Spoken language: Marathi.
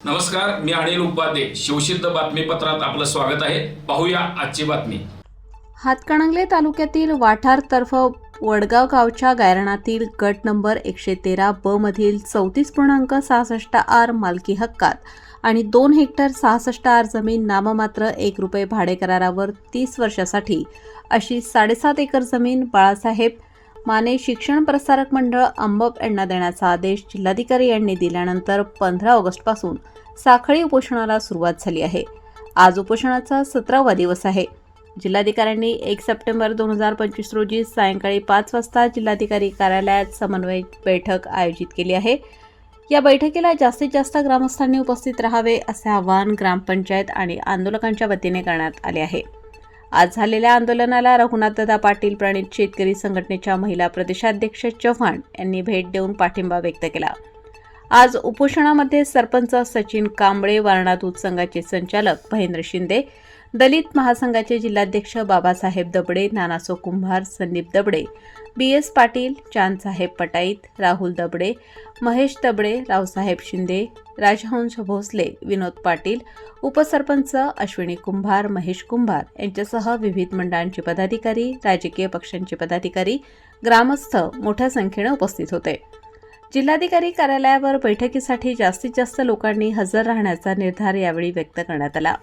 नमस्कार मी अनिल उपाध्ये. शिवसिद्ध बातमीपत्रात आपलं स्वागत आहे. पाहूया आजची बातमी. हातकणंगले तालुक्यातील वाठार तर्फ वडगाव गावच्या गायरणातील गट नंबर एकशे तेरा ब मधील चौतीस पूर्णांक सहासष्ट आर मालकी हक्कात आणि दोन हेक्टर सहासष्ट आर जमीन नाममात्र एक रुपये भाडे करारावर तीस वर्षासाठी अशी साडेसात एकर जमीन बाळासाहेब माने शिक्षण प्रसारक मंडळ अंबप यांना देण्याचा आदेश जिल्हाधिकारी यांनी दिल्यानंतर पंधरा ऑगस्टपासून साखळी उपोषणाला सुरुवात झाली आहे. आज उपोषणाचा सतरावा दिवस आहे. जिल्हाधिकाऱ्यांनी एक सप्टेंबर दोन हजार पंचवीस रोजी सायंकाळी पाच वाजता जिल्हाधिकारी कार्यालयात समन्वय बैठक आयोजित केली आहे. या बैठकीला जास्तीत जास्त ग्रामस्थांनी उपस्थित राहावे असे आवाहन ग्रामपंचायत आणि आंदोलकांच्या वतीने करण्यात आले आहे. आज झालेल्या आंदोलनाला रघुनाथदादा पाटील प्रणित शेतकरी संघटनेच्या महिला प्रदेशाध्यक्ष चव्हाण यांनी भेट देऊन पाठिंबा व्यक्त केला. आज उपोषणामध्ये सरपंच सचिन कांबळे वारणा दूध संघाचे संचालक महेंद्र शिंदे दलित महासंघाचे जिल्हाध्यक्ष बाबासाहेब दबडे नानासो कुंभार संदीप दबडे बी एस पाटील चांदसाहेब पटाईत राहुल दबडे महेश दबडे रावसाहेब शिंदे राजहंस भोसले विनोद पाटील उपसरपंच अश्विनी कुंभार महेश कुंभार यांच्यासह विविध मंडळांचे पदाधिकारी राजकीय पक्षांचे पदाधिकारी ग्रामस्थ मोठ्या संख्येनं उपस्थित होते. जिल्हाधिकारी कार्यालयावर बैठकीसाठी जास्तीत जास्त लोकांनी हजर राहण्याचा निर्धार यावेळी व्यक्त करण्यात आला.